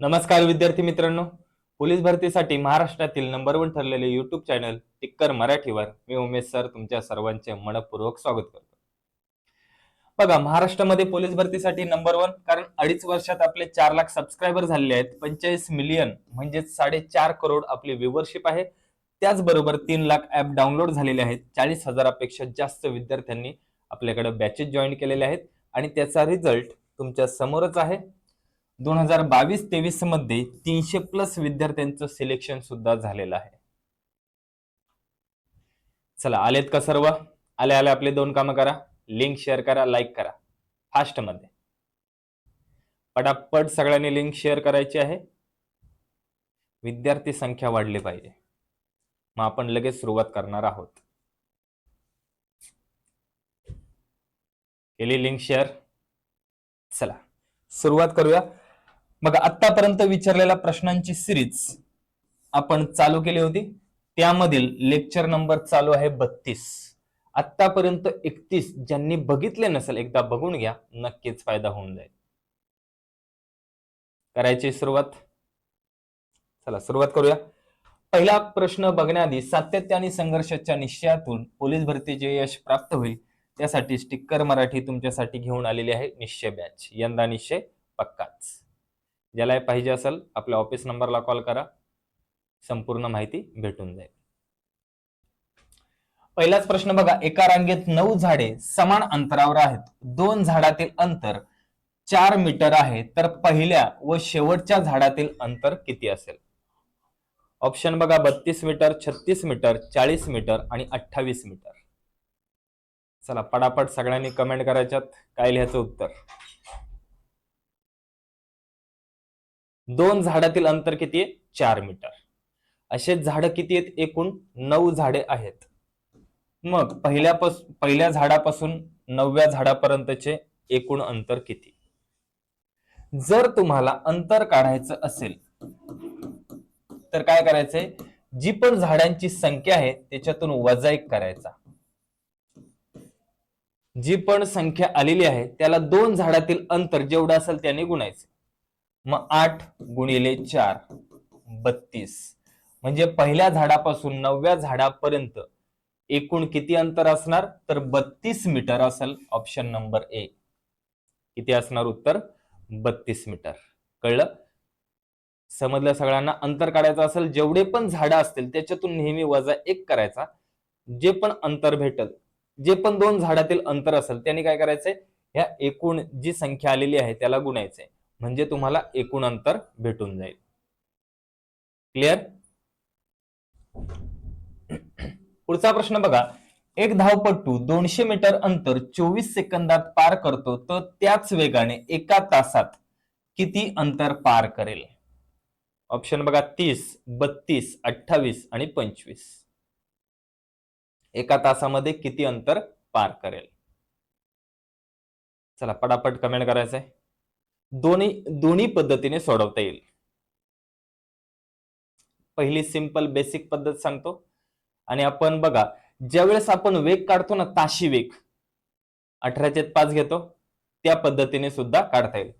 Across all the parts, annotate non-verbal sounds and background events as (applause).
नमस्कार विद्यार्थी मित्रांनो. पोलीस भरतीसाठी महाराष्ट्रातील नंबर वन ठरलेले युट्यूब चॅनल टिक्कर मराठीवर मी उमेश सर तुमच्या सर्वांचे मनपूर्वक स्वागत करतो. बघा महाराष्ट्रामध्ये पोलीस भरतीसाठी नंबर वन कारण अडीच वर्षात आपले चार लाख सबस्क्रायबर झालेले आहेत. पंचेचाळीस मिलियन म्हणजेच साडेचार करोड आपली व्ह्युअरशिप आहे. त्याचबरोबर तीन लाख ऍप डाउनलोड झालेले आहेत. चाळीस हजारापेक्षा जास्त विद्यार्थ्यांनी आपल्याकडे बॅचेस जॉईन केलेले आहेत. आणि त्याचा रिझल्ट तुमच्या समोरच आहे. दोन हजार बावीस तेवीसमध्ये तीनशे प्लस विद्यार्थ्यांचं सिलेक्शन सुद्धा झालेलं आहे. चला आलेत का सर्व? आले आले आपले दोन कामं करा. लिंक शेअर करा लाईक करा. फास्टमध्ये. पटापट सगळ्यांनी लिंक शेअर करायची आहे. विद्यार्थी संख्या वाढली पाहिजे. मग आपण लगेच सुरुवात करणार आहोत. केली लिंक शेअर चला सुरुवात करूया. मग आतापर्यंत विचारलेल्या प्रश्नांची सिरीज आपण चालू केली होती. त्यामधील लेक्चर नंबर चालू आहे बत्तीस. आतापर्यंत एकतीस. ज्यांनी बघितले नसेल एकदा बघून घ्या. नक्कीच फायदा होऊन जाईल. करायची सुरुवात? चला सुरुवात करूया. पहिला प्रश्न बघण्याआधी सातत्य आणि संघर्षाच्या निश्चयातून पोलीस भरतीचे यश प्राप्त होईल. त्यासाठी स्टिक्कर मराठी तुमच्यासाठी घेऊन आलेली आहे. निश्चय बॅच यंदा निश्चय पक्काच. ज्याला पाहिजे असेल आपल्या ऑफिस नंबरला कॉल करा. संपूर्ण माहिती भेटून जाईल. पहिलाच प्रश्न बघा एका रांगेत नऊ झाडे समान अंतरावर आहेत. दोन झाडातील अंतर चार मीटर आहे. तर पहिल्या व शेवटच्या झाडातील अंतर किती असेल? ऑप्शन बघा बत्तीस मीटर छत्तीस मीटर चाळीस मीटर आणि अठ्ठावीस मीटर. चला पटापट सगळ्यांनी कमेंट करायच्यात. काय लिहायचं उत्तर? दोन झाडातील अंतर किती आहे? चार मीटर. असे झाड किती आहेत? एकूण नऊ झाडे आहेत. मग पहिल्यापास पहिल्या झाडापासून नवव्या झाडापर्यंतचे एकूण अंतर किती? जर तुम्हाला अंतर काढायचं असेल तर काय करायचंय? जी पण झाडांची संख्या आहे त्याच्यातून वजा एक करायचा. जी पण संख्या आलेली आहे त्याला दोन झाडातील अंतर जेवढं असेल त्याने गुणायचं. मग आठ गुणिले चार बत्तीस. म्हणजे पहिल्या झाडापासून नवव्या झाडापर्यंत एकूण किती अंतर असणार? तर बत्तीस मीटर असेल ऑप्शन नंबर ए किती असणार उत्तर? बत्तीस मीटर. कळलं? समजलं सगळ्यांना? अंतर काढायचं असेल जेवढे पण झाडं असतील त्याच्यातून नेहमी वजा एक करायचा. जे पण अंतर भेटल जे पण दोन झाडातील अंतर असेल त्यांनी काय करायचंय? ह्या एकूण जी संख्या आलेली आहे त्याला गुणायचंय. म्हणजे तुम्हाला एकूण अंतर भेटून जाईल. क्लिअर पुढचा प्रश्न बघा. एक धावपटू दोनशे मीटर अंतर चोवीस सेकंदात पार करतो तर त्याच वेगाने एका तासात किती अंतर पार करेल? ऑप्शन बघा तीस बत्तीस अठ्ठावीस आणि पंचवीस. एका तासामध्ये किती अंतर पार करेल? चला पटापट कमेंट करायचंय. दोन्ही दोन्ही पद्धतीने सोडवता येईल. पहिली सिंपल बेसिक पद्धत सांगतो. आणि आपण बघा ज्यावेळेस आपण वेग काढतो ना ताशी वेग अठराचे पाच घेतो त्या पद्धतीने सुद्धा काढता येईल.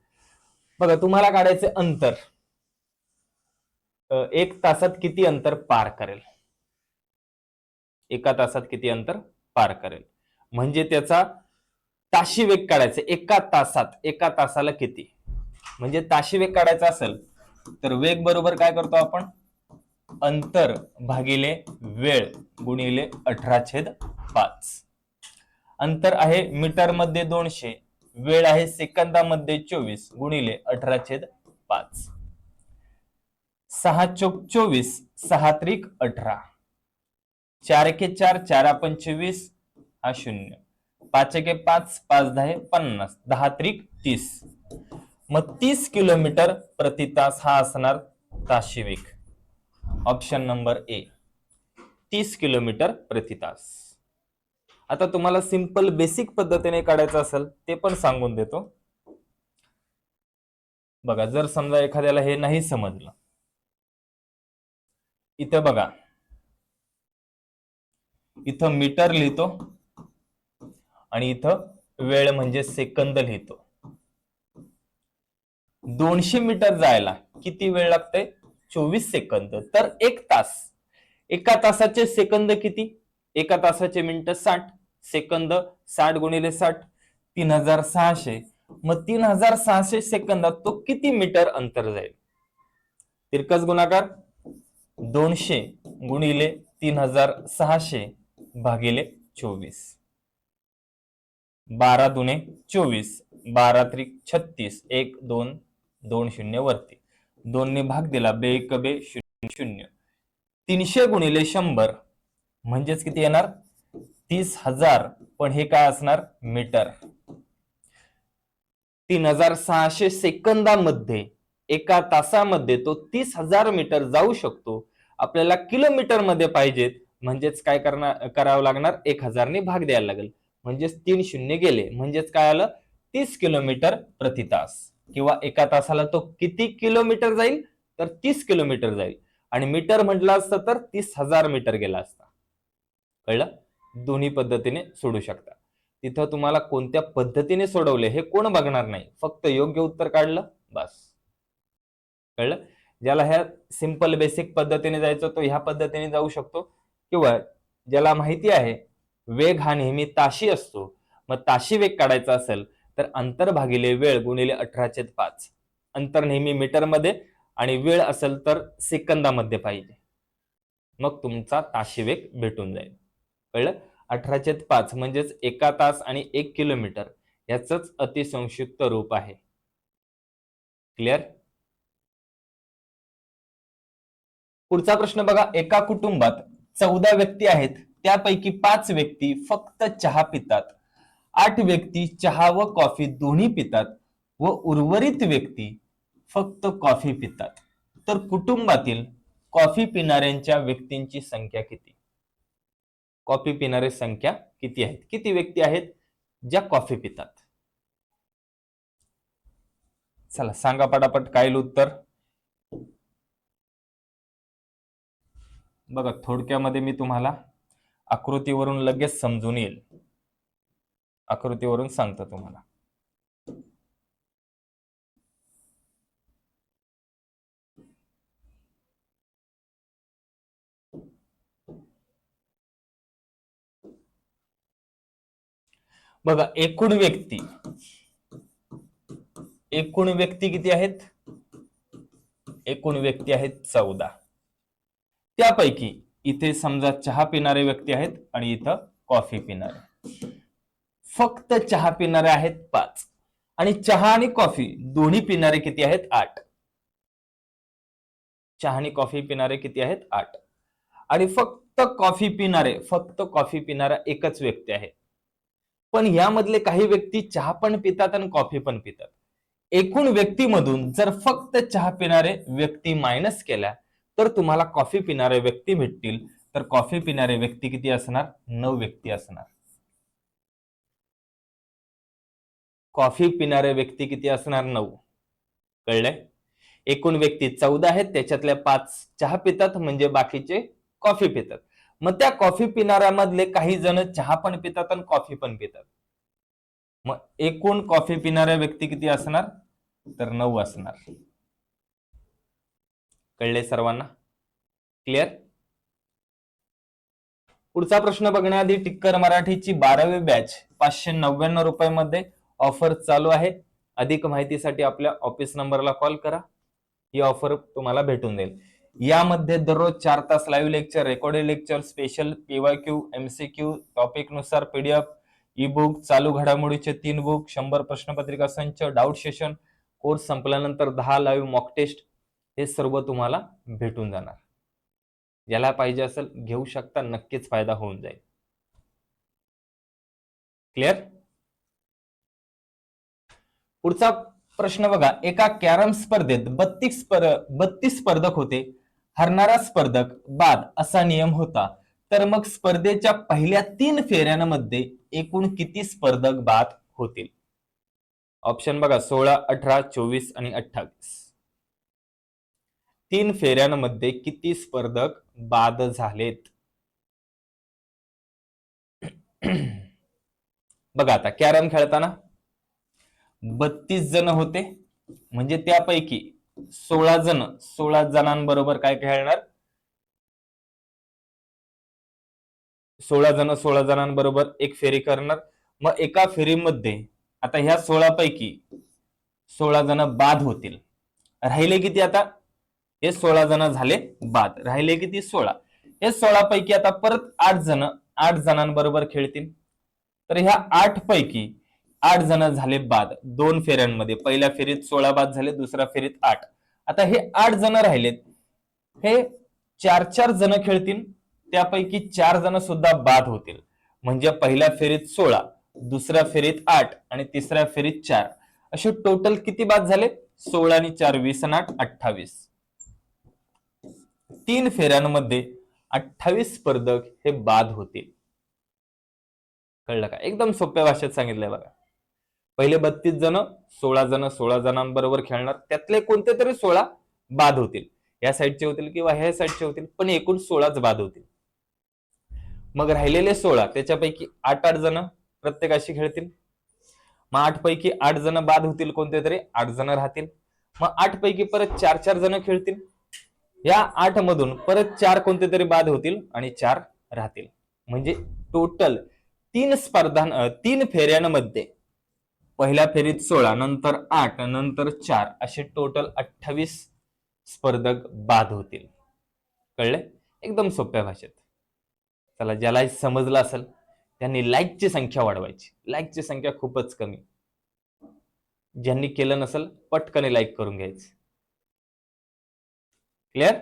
बघा तुम्हाला काढायचे अंतर. एक तासात किती अंतर पार करेल? एका तासात किती अंतर पार करेल? म्हणजे त्याचा ताशी वेग काढायचा एका तासात एका तासाला किती? म्हणजे ताशी वेग काढायचा असेल तर वेग बरोबर काय करतो आपण? अंतर भागिले वेळ गुणिले अठरा छेद पाच. अंतर आहे मीटरमध्ये दोनशे वेळ आहे सेकंदामध्ये चोवीस गुणिले अठरा छेद पाच. सहा चोक चोवीस सहा त्रिक अठरा. चार एके चार चार पंचवीस हा शून्य. पाच एके पाच पाच दहा पन्नास दहा त्रिक तीस. मग तीस किलोमीटर प्रति तास हा असणार ताशी वेग ऑप्शन नंबर ए तीस किलोमीटर प्रति तास. आता तुम्हाला सिंपल बेसिक पद्धतीने काढायचं असेल ते पण सांगून देतो. बघा जर समजा एखाद्याला हे नाही समजलं. इथं बघा. इथं मीटर लिहितो. आणि इथं वेळ म्हणजे सेकंद लिहितो. दोनशे मीटर जायला किती वेळ लागते चोवीस सेकंद. तर एक तास. एका तासाचे सेकंद किती? एका तासाचे मिनिट साठ. सेकंद साठ गुणिले साठ तीन हजार सहाशे. मग तीन हजार सहाशे सेकंदात तो किती मीटर अंतर जाईल? तिरकस गुणाकार दोनशे गुणिले तीन हजार सहाशे भागिले चोवीस. बारा दुने चोवीस. बारा त्रिक छत्तीस. एक दोन दोन शून्य वरती. दोनने भाग दिला बे एक बे शून्य शून्य. तीनशे गुणिले शंभर म्हणजेच किती येणार? तीस हजार. पण हे काय असणार? मीटर. तीन हजार सहाशे सेकंदामध्ये एका तासामध्ये तो तीस हजार मीटर जाऊ शकतो. आपल्याला किलोमीटरमध्ये पाहिजेत. म्हणजेच काय करणार करावं लागणार? एक हजारने भाग द्यायला लागेल. म्हणजेच तीन शून्य गेले. म्हणजेच काय आलं? तीस किलोमीटर प्रति तास किंवा एका तासाला तो किती किलोमीटर जाईल? तर तीस किलोमीटर जाईल. आणि मीटर म्हटला असतं तर तीस हजार मीटर गेला असता. कळलं? दोन्ही पद्धतीने सोडू शकता. तिथं तुम्हाला कोणत्या पद्धतीने सोडवले हे कोण बघणार नाही. फक्त योग्य उत्तर काढलं बस. कळलं? ज्याला ह्या सिंपल बेसिक पद्धतीने जायचं तो ह्या पद्धतीने जाऊ शकतो. किंवा ज्याला माहिती आहे वेग हा नेहमी ताशी असतो. मग ताशी वेग काढायचा असेल तर अंतर भागिले वेळ गुणिले अठराचे पाच. अंतर नेहमी मीटरमध्ये आणि वेळ असेल तर सेकंदामध्ये पाहिजे. मग तुमचा ताशिवेग भेटून जाईल. कळलं? अठराचे पाच म्हणजेच एका तास आणि एक किलोमीटर याच अतिसंक्षिप्त रूप आहे. क्लिअर? पुढचा प्रश्न बघा. एका कुटुंबात चौदा व्यक्ती आहेत. त्यापैकी पाच व्यक्ती फक्त चहा पितात. आठ व्यक्ती चहा व कॉफी दोन्ही पितात व उर्वरित व्यक्ती फक्त कॉफी पितात. तर कुटुंबातील कॉफी पिणाऱ्यांच्या व्यक्तींची संख्या किती? कॉफी पिणारे संख्या किती आहेत? किती व्यक्ती आहेत ज्या कॉफी पितात? चला सांगा पटापट काय उत्तर? बघा थोडक्यामध्ये मी तुम्हाला आकृतीवरून लगेच समजून येईल. आकृतीवरून सांगतो तुम्हाला. बघा एकूण व्यक्ती. एकूण व्यक्ती किती आहेत? एकूण व्यक्ती आहेत चौदा. त्यापैकी इथे समजा चहा पिणारे व्यक्ती आहेत आणि इथं कॉफी पिणारे. फक्त चहा पिणारे आहेत पाच. आणि चहा आणि कॉफी दोन्ही पिणारे किती आहेत? आठ. चहा आणि कॉफी पिणारे किती आहेत? आठ. आणि फक्त कॉफी पिणारे फक्त कॉफी पिणारा एकच व्यक्ती आहे. पण यामधले काही व्यक्ती चहा पण पितात आणि कॉफी पण पितात. एकूण व्यक्तीमधून जर फक्त चहा पिणारे व्यक्ती मायनस केल्या तर तुम्हाला कॉफी पिणारे व्यक्ती भेटतील. तर कॉफी पिणारे व्यक्ती किती असणार? नऊ व्यक्ती असणार. कॉफी पिणारे व्यक्ती किती असणार? नऊ. कळलंय? एकूण व्यक्ती चौदा आहेत त्याच्यातल्या पाच चहा पितात म्हणजे बाकीचे कॉफी पितात. मग त्या कॉफी पिणाऱ्यामधले काही जण चहा पण पितात आणि कॉफी पण पितात. मग एकूण कॉफी पिणाऱ्या व्यक्ती किती असणार? तर नऊ असणार. कळले सर्वांना? क्लिअर पुढचा प्रश्न बघण्याआधी टिक्कर मराठीची बारावी बॅच पाचशे नव्याण्णव रुपयामध्ये ऑफर चालू आहे. अधिक माहितीसाठी आपल्या ऑफिस नंबरला कॉल करा. ही ऑफर तुम्हाला भेटून जाईल यामध्ये दररोज चार तास live lecture recorded lecture special PY Q MCQ टॉपिकनुसार PDF E book चालू घडामोडीचे तीन बुक शंभर प्रश्नपत्रिका संच डाऊट सेशन कोर्स संपल्यानंतर दहा लाईव्ह मॉक टेस्ट हे सर्व तुम्हाला भेटून जाणार. ज्याला पाहिजे असेल घेऊ शकता नक्कीच फायदा होऊन जाईल. क्लिअर पुढचा प्रश्न बघा. एका कॅरम स्पर्धेत बत्तीस स्पर बत्तीस स्पर्धक होते. हरणारा स्पर्धक बाद असा नियम होता. तर मग स्पर्धेच्या पहिल्या तीन फेऱ्यांमध्ये एकूण किती स्पर्धक बाद होतील? ऑप्शन बघा सोळा अठरा चोवीस आणि अठ्ठावीस. तीन फेऱ्यांमध्ये किती स्पर्धक बाद झालेत? (clears throat) बघा आता कॅरम खेळताना बत्तीस जण होते. म्हणजे त्यापैकी सोळा जण सोळा जणांबरोबर काय खेळणार? सोळा जण सोळा जणांबरोबर एक फेरी करणार. मग एका फेरीमध्ये आता ह्या सोळा पैकी सोळा जण बाद होतील. राहिले किती आता? हे सोळा जण झाले बाद. राहिले किती? सोळा. हे सोळा पैकी आता परत आठ जण आठ जणांबरोबर खेळतील. तर ह्या आठ पैकी आठ जण झाले बाद. दोन फेऱ्यांमध्ये. पहिल्या फेरीत सोळा बाद झाले दुसऱ्या फेरीत आठ. आता हे आठ जण राहिलेत. हे चार चार जण खेळतील. त्यापैकी चार जण सुद्धा बाद होतील. म्हणजे पहिल्या फेरीत सोळा दुसऱ्या फेरीत आठ आणि तिसऱ्या फेरीत चार. असे टोटल किती बाद झाले? सोळा आणि चार वीस आणि आठ अठ्ठावीस. तीन फेऱ्यांमध्ये अठ्ठावीस स्पर्धक हे बाद होतील. कळलं का? एकदम सोप्या भाषेत सांगितलंय बघा. पहिले बत्तीस जण सोळा जण सोळा जणांबरोबर खेळणार. त्यातले कोणते तरी सोळा बाद होतील. या साईडचे होतील किंवा ह्या साईडचे होतील पण एकूण सोळाच बाद होतील. मग राहिलेले सोळा त्याच्यापैकी आठ आठ जण प्रत्येकाशी खेळतील. मग आठ पैकी आठ जण बाद होतील कोणते तरी आठ जण राहतील. मग आठ पैकी परत चार चार जण खेळतील. या आठ मधून परत चार कोणते तरी बाद होतील आणि चार राहतील. म्हणजे टोटल तीन स्पर्धा तीन फेऱ्यांमध्ये पहिल्या फेरीत सोळा नंतर आठ नंतर चार असे टोटल अठ्ठावीस स्पर्धक बाद होतील. कळले एकदम सोप्या भाषेत. चला ज्याला समजलं असेल त्यांनी लाईकची संख्या वाढवायची. लाईकची संख्या खूपच कमी. ज्यांनी केलं नसेल पटकन लाईक करून घ्यायचं. क्लिअर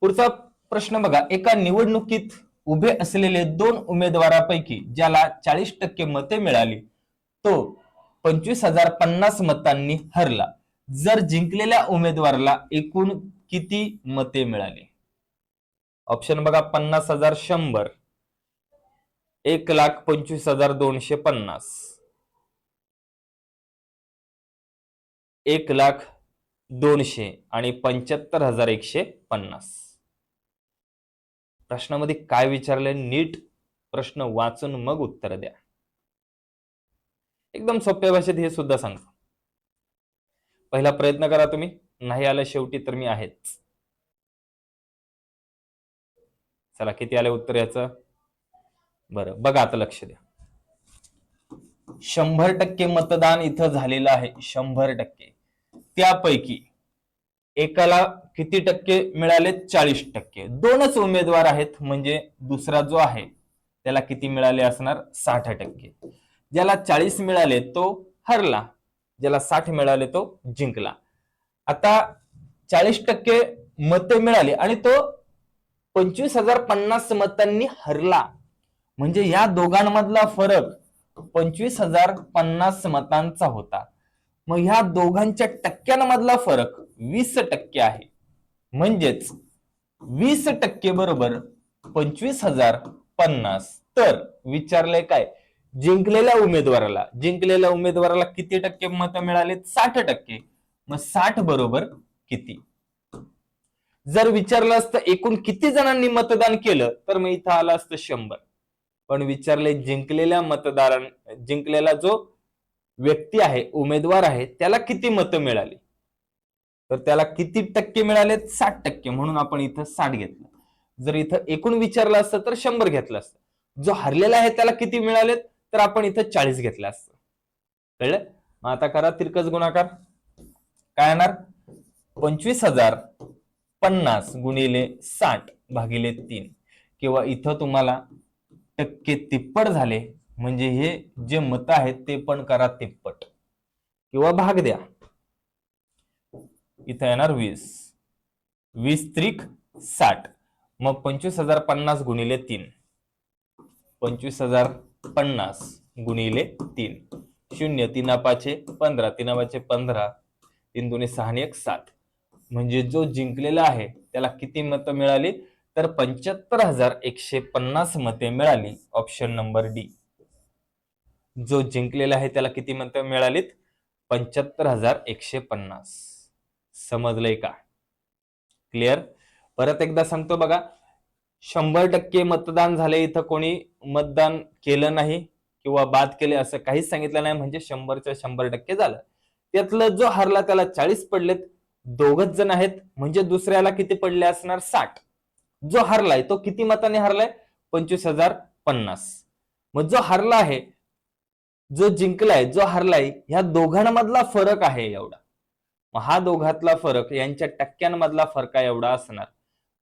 पुढचा प्रश्न बघा. एका निवडणुकीत उभे असलेले दोन उमेदवारापैकी ज्याला चाळीस टक्के मते मिळाली तो पंचवीस हजार पन्नास मतांनी हरला. जर जिंकलेल्या उमेदवाराला एकूण किती मते मिळाली? ऑप्शन बघा पन्नास हजार शंभर. एक लाख पंचवीस हजार दोनशे पन्नास. एक लाख दोनशे आणि पंच्याहत्तर हजार एकशे पन्नास. प्रश्नामध्ये काय विचारलंय? नीट प्रश्न वाचून मग उत्तर द्या. एकदम सोप्या भाषेत हे सुद्धा सांगतो पहिला प्रयत्न करा तुम्ही. नाही आलं शेवटी तर मी आहेच. चला किती आले उत्तर याचं? बरं बघा आता लक्ष द्या. शंभर टक्के मतदान इथं झालेलं आहे. शंभर टक्के. त्यापैकी एकाला किती टक्के मिळाले चाळीस टक्के. दोनच उमेदवार आहेत म्हणजे दुसरा जो आहे त्याला किती मिळाले असणार? साठ टक्के. ज्याला चाळीस मिळाले तो हरला. ज्याला साठ मिळाले तो जिंकला. आता चाळीस टक्के मते मिळाली आणि तो पंचवीस हजार पन्नास मतांनी हरला. म्हणजे या दोघांमधला फरक पंचवीस हजार पन्नास मतांचा होता. मग ह्या दोघांच्या टक्क्यांमधला फरक वीस टक्के आहे. म्हणजेच वीस टक्के बरोबर पंचवीस हजार पन्नास. तर विचारलंय काय? जिंकलेल्या उमेदवाराला. जिंकलेल्या उमेदवाराला किती टक्के मत मिळाले? साठ टक्के. मग साठ बरोबर किती? जर विचारलं असतं एकूण किती जणांनी मतदान केलं तर मग इथं आलं असतं शंभर. पण विचारले जिंकलेल्या मतदारां जिंकलेला जो व्यक्ती आहे उमेदवार आहे त्याला किती मतं मिळाली? तर त्याला किती टक्के मिळाले? साठ टक्के. म्हणून आपण इथं साठ घेतलं. जर इथं एकूण विचारलं असतं तर शंभर घेतलं असतं. जो हरलेला आहे त्याला किती मिळालेत तर आपण इथं चाळीस घेतलं असतं. कळलं? मग आता करा तिरकस गुणाकार. काय येणार पंचवीस हजार पन्नास गुणिले साठ भागिले तीन. किंवा इथं तुम्हाला टक्के तिप्पट झाले. म्हणजे हे जे मत आहेत ते पण करा तिप्पट. किंवा भाग द्या. इथं येणार वीस. वीस त्रिक साठ. मग पंचवीस हजार पन्नास गुणिले तीन. पंचवीस हजार पन्नास गुणिले तीन. शून्य तीन पाचे पंधरा तीन पाचे पंधरा तीन दोन्ही सहा आणि एक सात. म्हणजे जो जिंकलेला आहे त्याला किती मतं मिळाली? तर पंच्याहत्तर हजार एकशे पन्नास मते मिळाली ऑप्शन नंबर डी जो जिंकलेला आहे त्याला किती मतं मिळालीत? पंच्याहत्तर हजार एकशे पन्नास. समजलंय का? क्लिअर परत एकदा सांगतो बघा. शंभर टक्के मतदान झाले इथं कोणी मतदान केलं नाही किंवा बाद केले असं काहीच सांगितलं नाही म्हणजे शंभरच्या शंभर टक्के झालं. त्यातलं जो हरला त्याला चाळीस पडलेत दोघच जण आहेत म्हणजे दुसऱ्याला किती पडले असणार? साठ. जो हरलाय तो किती मताने हरलाय? पंचवीस हजार पन्नास. मग जो हरला आहे जो जिंकलाय जो हरलाय ह्या दोघांमधला फरक आहे एवढा. हा दोघातला फरक यांच्या टक्क्यांमधला फरक एवढा असणार.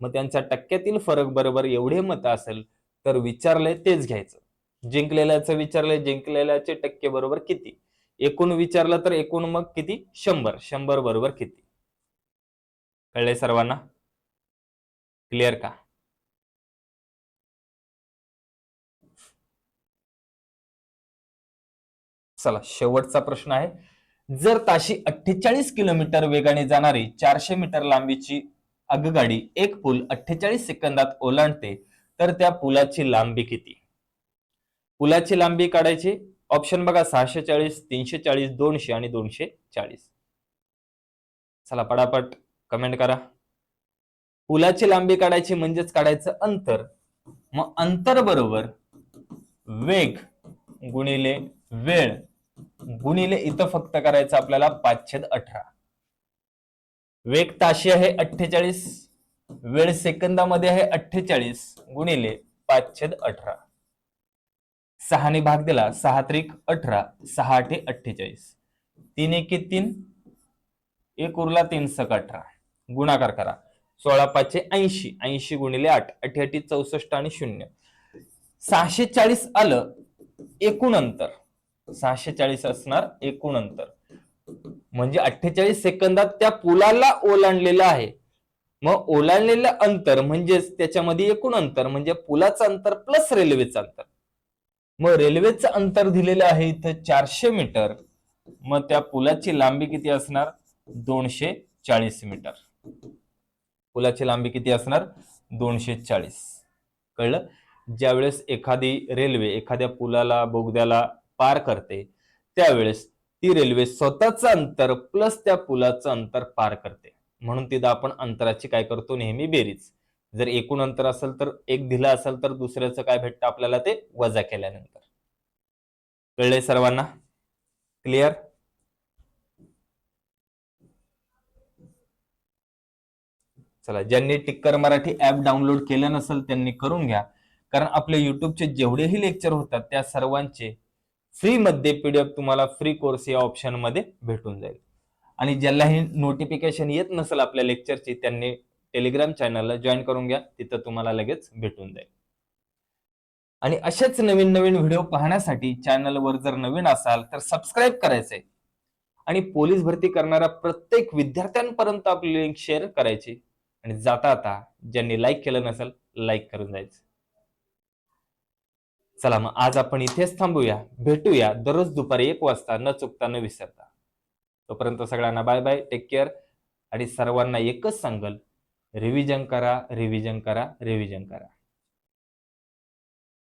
मग त्यांच्या टक्क्यातील फरक बरोबर एवढे मत असेल तर विचारलंय तेच घ्यायचं. जिंकलेल्याचं विचारलंय जिंकलेल्याचे टक्के बरोबर किती? एकूण विचारलं तर एकूण मग किती? शंभर. शंभर बरोबर किती? कळले सर्वांना? क्लिअर का? चला शेवटचा प्रश्न आहे. जर ताशी अठ्ठेचाळीस किलोमीटर वेगाने जाणारी चारशे मीटर लांबीची आगगाडी एक पूल अठ्ठेचाळीस सेकंदात ओलांडते तर त्या पुलाची लांबी किती? पुलाची लांबी काढायची? ऑप्शन बघा सहाशे चाळीस तीनशे चाळीस दोनशे आणि दोनशे चाळीस चला पटापट कमेंट करा. पुलाची लांबी काढायची म्हणजेच काढायचं अंतर. मग अंतर बरोबर वेग गुणिले वेळ. गुणिले इथं फक्त करायचं आपल्याला पाचशे अठरा. वेग ताशी आहे अठ्ठेचाळीस वेळ सेकंदामध्ये आहे अठ्ठेचाळीस गुणिले पाचशे अठरा. सहाने भाग दिला सहा त्रिक अठरा सहा आठे अठ्ठेचाळीस. तीन एके तीन एक उरला तीन सक अठरा. गुणाकार करा. सोळा पाचशे ऐंशी ऐंशी गुणिले आठ अठ्याठी चौसष्ट आणि शून्य. सहाशे चाळीस आलं एकूण अंतर. सहाशे चाळीस असणार एकूण अंतर. म्हणजे अठ्ठेचाळीस सेकंदात त्या पुलाला ओलांडलेलं आहे. मग ओलांडलेलं अंतर म्हणजेच त्याच्यामध्ये एकूण अंतर म्हणजे पुलाचं अंतर प्लस रेल्वेचं अंतर. मग रेल्वेचं अंतर दिलेलं आहे इथं चारशे मीटर. मग त्या पुलाची लांबी किती असणार? दोनशे चाळीस मीटर. पुलाची लांबी किती असणार? दोनशे चाळीस कळलं? ज्यावेळेस एखादी रेल्वे एखाद्या पुलाला बोगद्याला पार करते त्यावेळेस ती रेल्वे स्वतःचं अंतर प्लस त्या पुलाचं अंतर पार करते. म्हणून तिथं आपण अंतराची काय करतो नेहमी बेरीज. जर एकूण अंतर असेल तर एक दिलं असेल तर दुसऱ्याचं काय भेटतं आपल्याला ते वजा केल्यानंतर. कळलंय सर्वांना? क्लिअर चला ज्यांनी टिक्कर मराठी ऍप डाउनलोड केलं नसेल त्यांनी करून घ्या. कारण आपले युट्यूबचे जेवढेही लेक्चर होतात त्या सर्वांचे फ्री मध्ये पीडीएफ तुम्हाला फ्री कोर्स या ऑप्शनमध्ये भेटून जाईल. आणि ज्यालाही नोटिफिकेशन येत नसेल आपल्या लेक्चरची त्यांनी टेलिग्राम चॅनलला जॉईन करून घ्या तिथं तुम्हाला लगेच भेटून जाईल. आणि असेच नवीन नवीन व्हिडिओ पाहण्यासाठी चॅनलवर जर नवीन असाल तर सबस्क्राईब करायचंय. आणि पोलीस भरती करणाऱ्या प्रत्येक विद्यार्थ्यांपर्यंत आपली लिंक शेअर करायची. आणि जाता आता ज्यांनी लाईक केलं नसेल लाईक करून जायचं. चला मग आज आपण इथेच थांबूया. भेटूया दररोज दुपारी एक वाजता न चुकता न विसरता. तोपर्यंत सगळ्यांना बाय बाय टेक केअर आणि सर्वांना एकच सांगल रिव्हिजन करा रिव्हिजन करा रिव्हिजन करा.